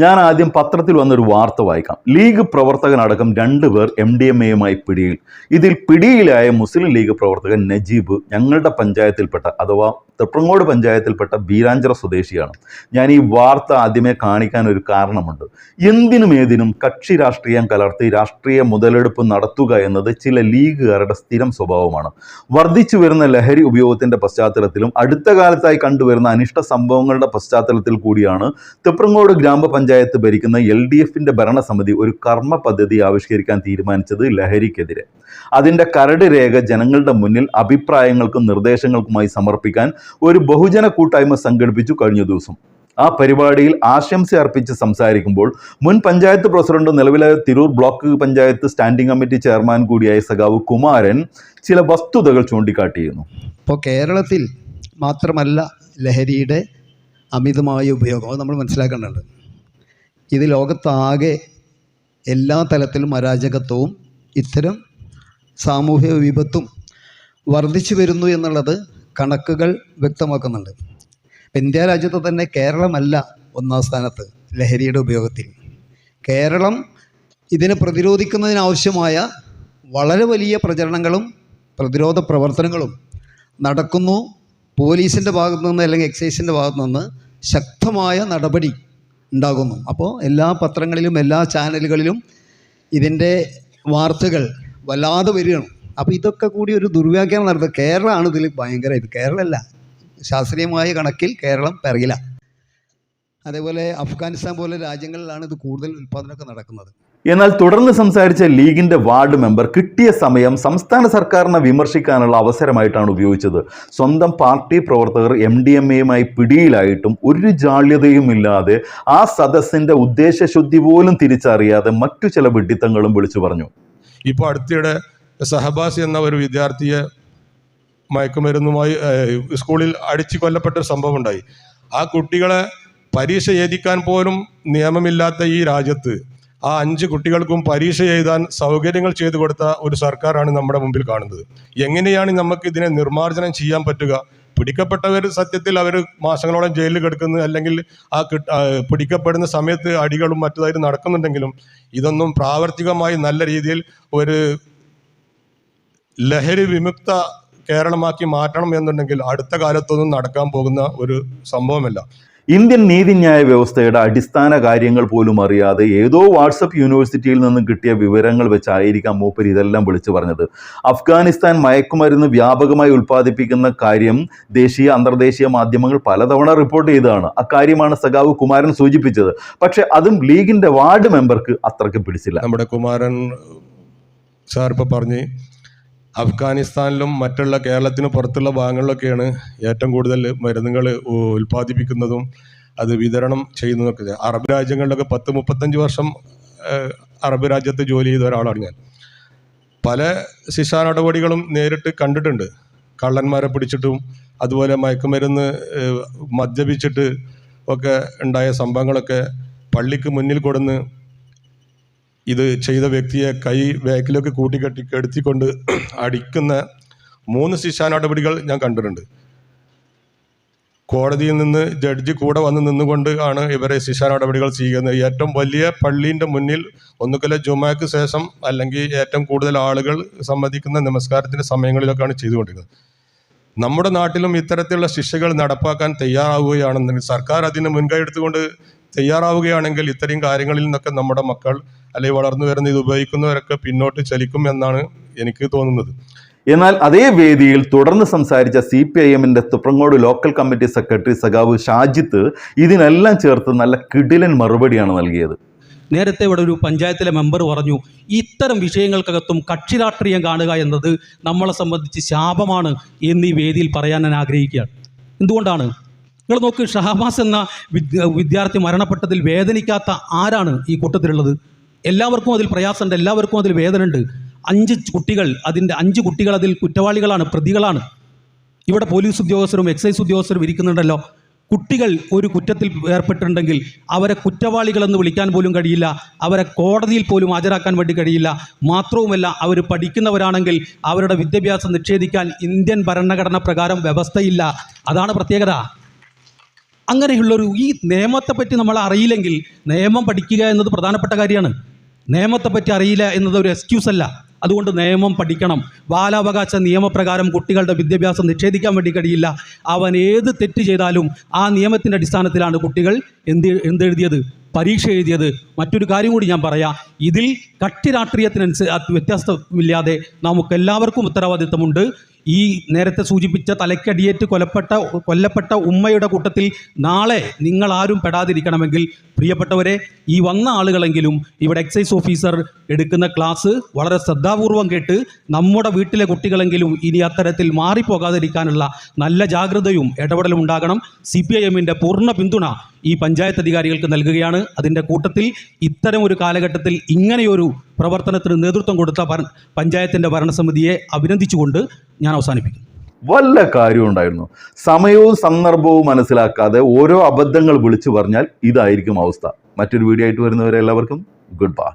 ഞാൻ ആദ്യം പത്രത്തിൽ വന്നൊരു വാർത്ത വായിക്കാം. ലീഗ് പ്രവർത്തകനടക്കം രണ്ടുപേർ എം ഡി എം എയുമായി പിടിയിൽ. ഇതിൽ പിടിയിലായ മുസ്ലിം ലീഗ് പ്രവർത്തകൻ നജീബ് ഞങ്ങളുടെ പഞ്ചായത്തിൽപ്പെട്ട അഥവാ തൃപ്രങ്ങോട് പഞ്ചായത്തിൽപ്പെട്ട ബീരാഞ്ചിറ സ്വദേശിയാണ്. ഞാൻ ഈ വാർത്ത ആദ്യമേ കാണിക്കാൻ ഒരു കാരണമുണ്ട്. എന്തിനും ഏതിനും കക്ഷി രാഷ്ട്രീയം കലർത്തി രാഷ്ട്രീയ മുതലെടുപ്പ് നടത്തുക എന്നത് ചില ലീഗുകാരുടെ സ്ഥിരം സ്വഭാവമാണ്. വർദ്ധിച്ചു വരുന്ന ലഹരി ഉപയോഗത്തിന്റെ പശ്ചാത്തലത്തിലും അടുത്ത കാലത്തായി കണ്ടുവരുന്ന അനിഷ്ട സംഭവങ്ങളുടെ പശ്ചാത്തലത്തിൽ കൂടിയാണ് തൃപ്രങ്ങോട് ഗ്രാമപഞ്ചായത്ത് ഭരിക്കുന്ന എൽ ഡി എഫിന്റെ ഭരണസമിതി ഒരു കർമ്മ പദ്ധതി ആവിഷ്കരിക്കാൻ തീരുമാനിച്ചത് ലഹരിക്കെതിരെ. അതിന്റെ കരട് രേഖ ജനങ്ങളുടെ മുന്നിൽ അഭിപ്രായങ്ങൾക്കും നിർദ്ദേശങ്ങൾക്കുമായി സമർപ്പിക്കാൻ ഒരു ബഹുജന കൂട്ടായ്മ സംഘടിപ്പിച്ചു കഴിഞ്ഞ ദിവസം. ആ പരിപാടിയിൽ ആശംസ അർപ്പിച്ച് സംസാരിക്കുമ്പോൾ മുൻ പഞ്ചായത്ത് പ്രസിഡന്റ് നിലവിലെ Tirur block panchayat standing committee chairman കൂടിയായ സഖാവ് കുമാരൻ ചില വസ്തുതകൾ ചൂണ്ടിക്കാട്ടിയിരുന്നു. ഇപ്പോൾ കേരളത്തിൽ മാത്രമല്ല ലഹരിയുടെ അമിതമായ ഉപയോഗം. അത് നമ്മൾ മനസ്സിലാക്കേണ്ടതുണ്ട്. ഇത് ലോകത്താകെ എല്ലാ തലത്തിലും അരാജകത്വവും ഇത്തരം സാമൂഹിക വിപത്തും വർദ്ധിച്ചു വരുന്നു എന്നുള്ളത് കണക്കുകൾ വ്യക്തമാക്കുന്നുണ്ട്. ഇന്ത്യ രാജ്യത്ത് തന്നെ കേരളമല്ല ഒന്നാം സ്ഥാനത്ത് ലഹരിയുടെ ഉപയോഗത്തിൽ. കേരളം ഇതിനെ പ്രതിരോധിക്കുന്നതിനാവശ്യമായ വളരെ വലിയ പ്രചരണങ്ങളും പ്രതിരോധ പ്രവർത്തനങ്ങളും നടക്കുന്നു. പോലീസിന്റെ ഭാഗത്തു നിന്ന് അല്ലെങ്കിൽ എക്സൈസിന്റെ ഭാഗത്തു നിന്ന് ശക്തമായ നടപടി ഉണ്ടാകുന്നു. അപ്പോൾ എല്ലാ പത്രങ്ങളിലും എല്ലാ ചാനലുകളിലും ഇതിന്റെ വാർത്തകൾ വല്ലാതെ വരികയാണ്. അപ്പോൾ ഇതൊക്കെ കൂടി ഒരു ദുർവ്യാഖ്യാനം നടത്തുന്നത് കേരളമാണ് ഇതിൽ ഇത്. കേരളമല്ല ശാസ്ത്രീയമായ കണക്കിൽ കേരളം പിറകില. അതേപോലെ അഫ്ഗാനിസ്ഥാൻ പോലെ രാജ്യങ്ങളിലാണ് ഇത് കൂടുതൽ ഉൽപ്പാദനമൊക്കെ നടക്കുന്നത്. എന്നാൽ തുടർന്ന് സംസാരിച്ച ലീഗിന്റെ വാർഡ് മെമ്പർ കിട്ടിയ സമയം സംസ്ഥാന സർക്കാരിനെ വിമർശിക്കാനുള്ള അവസരമായിട്ടാണ് ഉപയോഗിച്ചത്. സ്വന്തം പാർട്ടി പ്രവർത്തകർ എം ഡി എം എയുമായി പിടിയിലായിട്ടും ഒരു ജാള്യതയുമില്ലാതെ ആ സദസ്സിന്റെ ഉദ്ദേശശുദ്ധി പോലും തിരിച്ചറിയാതെ മറ്റു ചില വിഡിത്തങ്ങളും വിളിച്ചു പറഞ്ഞു. ഇപ്പോൾ അടുത്തിടെ സഹബാസ് എന്ന ഒരു വിദ്യാർത്ഥിയെ മയക്കുമരുന്നുമായി സ്കൂളിൽ അടിച്ചു കൊല്ലപ്പെട്ട ഒരു സംഭവം ഉണ്ടായി. ആ കുട്ടികളെ പരീക്ഷ എഴുതിക്കാൻ പോലും നിയമമില്ലാത്ത ഈ രാജ്യത്ത് ആ അഞ്ച് കുട്ടികൾക്കും പരീക്ഷ എഴുതാൻ സൗകര്യങ്ങൾ ചെയ്തു കൊടുത്ത ഒരു സർക്കാരാണ് നമ്മുടെ മുമ്പിൽ കാണുന്നത്. എങ്ങനെയാണ് നമുക്ക് ഇതിനെ നിർമ്മാർജനം ചെയ്യാൻ പറ്റുക? പിടിക്കപ്പെട്ടവർ സത്യത്തിൽ അവർ മാസങ്ങളോളം ജയിലിൽ കിടക്കുന്നു അല്ലെങ്കിൽ ആ പിടിക്കപ്പെടുന്ന സമയത്ത് അടികളും മറ്റതായിട്ട് നടക്കുന്നുണ്ടെങ്കിലും ഇതൊന്നും പ്രാവർത്തികമായി നല്ല രീതിയിൽ ഒരു ലഹരി വിമുക്ത കേരളമാക്കി മാറ്റണം എന്നുണ്ടെങ്കിൽ അടുത്ത കാലത്തൊന്നും നടക്കാൻ പോകുന്ന ഒരു സംഭവമല്ല. ഇന്ത്യൻ നീതിന്യായ വ്യവസ്ഥയുടെ അടിസ്ഥാന കാര്യങ്ങൾ പോലും അറിയാതെ ഏതോ വാട്സപ്പ് യൂണിവേഴ്സിറ്റിയിൽ നിന്നും കിട്ടിയ വിവരങ്ങൾ വെച്ചായിരിക്കാം മൂപ്പര് ഇതെല്ലാം വിളിച്ചു പറഞ്ഞത്. അഫ്ഗാനിസ്ഥാൻ മയക്കുമരുന്ന് വ്യാപകമായി ഉൽപ്പാദിപ്പിക്കുന്ന കാര്യം ദേശീയ അന്തർദേശീയ മാധ്യമങ്ങൾ പലതവണ റിപ്പോർട്ട് ചെയ്തതാണ്. അക്കാര്യമാണ് സഖാവ് കുമാരൻ സൂചിപ്പിച്ചത്. പക്ഷെ അതും ലീഗിന്റെ വാർഡ് മെമ്പർക്ക് അത്രയ്ക്ക് പിടിച്ചില്ല. നമ്മുടെ കുമാരൻ സാർ ഇപ്പോൾ പറഞ്ഞ് അഫ്ഗാനിസ്ഥാനിലും മറ്റുള്ള കേരളത്തിന് പുറത്തുള്ള ഭാഗങ്ങളിലൊക്കെയാണ് ഏറ്റവും കൂടുതൽ മരുന്നുകൾ ഉൽപ്പാദിപ്പിക്കുന്നതും അത് വിതരണം ചെയ്യുന്നതൊക്കെ. അറബ് രാജ്യങ്ങളിലൊക്കെ പത്ത് മുപ്പത്തഞ്ച് വർഷം അറബ് രാജ്യത്ത് ജോലി ചെയ്ത ഒരാളാണ് ഞാൻ. പല ശിക്ഷാ നടപടികളും നേരിട്ട് കണ്ടിട്ടുണ്ട്. കള്ളന്മാരെ പിടിച്ചിട്ടും അതുപോലെ മയക്കുമരുന്ന് മദ്യപിച്ചിട്ട് ഒക്കെ ഉണ്ടായ സംഭവങ്ങളൊക്കെ പള്ളിക്ക് മുന്നിൽ കൊടുന്ന് ഇത് ചെയ്ത വ്യക്തിയെ കൈ ബാക്കിലൊക്കെ കൂട്ടിക്കെട്ടി കെടുത്തിക്കൊണ്ട് അടിക്കുന്ന മൂന്ന് ശിക്ഷാ നടപടികൾ ഞാൻ കണ്ടിട്ടുണ്ട്. കോടതിയിൽ നിന്ന് ജഡ്ജി കൂടെ വന്ന് നിന്നുകൊണ്ട് ആണ് ഇവരെ ശിക്ഷാ നടപടികൾ ചെയ്യുന്നത് ഏറ്റവും വലിയ പള്ളീന്റെ മുന്നിൽ ഒന്നുകിൽ ജുമാക്ക് ശേഷം അല്ലെങ്കിൽ ഏറ്റവും കൂടുതൽ ആളുകൾ സംബന്ധിക്കുന്ന നമസ്കാരത്തിന്റെ സമയങ്ങളിലൊക്കെയാണ് ചെയ്തുകൊണ്ടിരുന്നത്. നമ്മുടെ നാട്ടിലും ഇത്തരത്തിലുള്ള ശിക്ഷകൾ നടപ്പാക്കാൻ തയ്യാറാവുകയാണെന്നുണ്ടെങ്കിൽ സർക്കാർ അതിന് മുൻകൈ എടുത്തുകൊണ്ട് തയ്യാറാവുകയാണെങ്കിൽ ഇത്തരം കാര്യങ്ങളിൽ നിന്നൊക്കെ നമ്മുടെ മക്കൾ അല്ലെങ്കിൽ വളർന്നു വരുന്ന ഇത് ഉപയോഗിക്കുന്നവരൊക്കെ പിന്നോട്ട് ചലിക്കും എന്നാണ് എനിക്ക് തോന്നുന്നത്. എന്നാൽ അതേ വേദിയിൽ തുടർന്ന് സംസാരിച്ച സി പി ഐ എമ്മിന്റെ തുപ്രങ്ങോട് ലോക്കൽ കമ്മിറ്റി സെക്രട്ടറി സഖാവ് ഷാജിത്ത് ഇതിനെല്ലാം ചേർത്ത് നല്ല കിടിലൻ മറുപടിയാണ് നൽകിയത്. നേരത്തെ ഇവിടെ ഒരു പഞ്ചായത്തിലെ മെമ്പർ പറഞ്ഞു ഇത്തരം വിഷയങ്ങൾക്കകത്തും കക്ഷി രാഷ്ട്രീയം കാണുക എന്നത് നമ്മളെ സംബന്ധിച്ച് ശാപമാണ് എന്ന് ഈ വേദിയിൽ പറയാൻ ഞാൻ ആഗ്രഹിക്കുകയാണ്. എന്തുകൊണ്ടാണ്? നിങ്ങൾ നോക്ക് ഷഹബാസ് എന്ന വിദ്യാർത്ഥി മരണപ്പെട്ടതിൽ വേദനിക്കാത്ത ആരാണ് ഈ കൂട്ടത്തിലുള്ളത്? എല്ലാവർക്കും അതിൽ പ്രയാസമുണ്ട് എല്ലാവർക്കും അതിൽ വേദനയുണ്ട്. അഞ്ച് കുട്ടികൾ അതിന്റെ അഞ്ച് കുട്ടികൾ അതിൽ കുറ്റവാളികളാണ് പ്രതികളാണ്. ഇവിടെ പോലീസ് ഉദ്യോഗസ്ഥരും എക്സൈസ് ഉദ്യോഗസ്ഥരും ഇരിക്കുന്നുണ്ടല്ലോ. കുട്ടികൾ ഒരു കുറ്റത്തിൽ ഏർപ്പെട്ടിട്ടുണ്ടെങ്കിൽ അവരെ കുറ്റവാളികളെന്ന് വിളിക്കാൻ പോലും കഴിയില്ല അവരെ കോടതിയിൽ പോലും ഹാജരാക്കാൻ വേണ്ടി കഴിയില്ല. മാത്രവുമല്ല അവർ പഠിക്കുന്നവരാണെങ്കിൽ അവരുടെ വിദ്യാഭ്യാസം നിഷേധിക്കാൻ ഇന്ത്യൻ ഭരണഘടന പ്രകാരം വ്യവസ്ഥയില്ല. അതാണ് പ്രത്യേകത. അങ്ങനെയുള്ളൊരു ഈ നിയമത്തെപ്പറ്റി നമ്മൾ അറിയില്ലെങ്കിൽ നിയമം പഠിക്കുക എന്നത് പ്രധാനപ്പെട്ട കാര്യമാണ്. നിയമത്തെപ്പറ്റി അറിയില്ല എന്നത് ഒരു എക്സ്ക്യൂസ് അല്ല. അതുകൊണ്ട് നിയമം പഠിക്കണം. ബാലാവകാശ നിയമപ്രകാരം കുട്ടികളുടെ വിദ്യാഭ്യാസം നിഷേധിക്കാൻ വേണ്ടി കഴിയില്ല. അവൻ ഏത് തെറ്റ് ചെയ്താലും ആ നിയമത്തിന്റെ അടിസ്ഥാനത്തിലാണ് കുട്ടികൾ എന്ത് എന്തെഴുതിയത്? പരീക്ഷ എഴുതിയത്. മറ്റൊരു കാര്യം കൂടി ഞാൻ പറയാം. ഇതിൽ കക്ഷി രാഷ്ട്രീയത്തിനനുസരിച്ച് വ്യത്യാസമില്ലാതെ നമുക്കെല്ലാവർക്കും ഉത്തരവാദിത്തമുണ്ട്. ഈ നേരത്തെ സൂചിപ്പിച്ച തലയ്ക്കടിയേറ്റ് കൊലപ്പെട്ട കൊല്ലപ്പെട്ട ഉമ്മയുടെ കൂട്ടത്തിൽ നാളെ നിങ്ങൾ ആരും പെടാതിരിക്കണമെങ്കിൽ പ്രിയപ്പെട്ടവരെ ഈ വന്ന ആളുകളെങ്കിലും ഇവിടെ എക്സൈസ് ഓഫീസർ എടുക്കുന്ന ക്ലാസ് വളരെ ശ്രദ്ധാപൂർവം കേട്ട് നമ്മുടെ വീട്ടിലെ കുട്ടികളെങ്കിലും ഇനി അത്തരത്തിൽ മാറിപ്പോകാതിരിക്കാനുള്ള നല്ല ജാഗ്രതയും ഇടപെടലും ഉണ്ടാകണം. സി പി ഐ എമ്മിന്റെ പൂർണ പിന്തുണ ഈ പഞ്ചായത്ത് അധികാരികൾക്ക് നൽകുകയാണ്. അതിന്റെ കൂട്ടത്തിൽ ഇത്തരം ഒരു കാലഘട്ടത്തിൽ ഇങ്ങനെയൊരു പ്രവർത്തനത്തിന് നേതൃത്വം കൊടുത്ത പഞ്ചായത്തിന്റെ ഭരണസമിതിയെ അഭിനന്ദിച്ചുകൊണ്ട് ഞാൻ അവസാനിപ്പിക്കുന്നു. വല്ല കാര്യവും ഉണ്ടായിരുന്നു. സമയവും സന്ദർഭവും മനസ്സിലാക്കാതെ ഓരോ അബദ്ധങ്ങൾ വിളിച്ചു പറഞ്ഞാൽ ഇതായിരിക്കും അവസ്ഥ. മറ്റൊരു വീഡിയോ ആയിട്ട് വരുന്നവരെ എല്ലാവർക്കും ഗുഡ് ബൈ.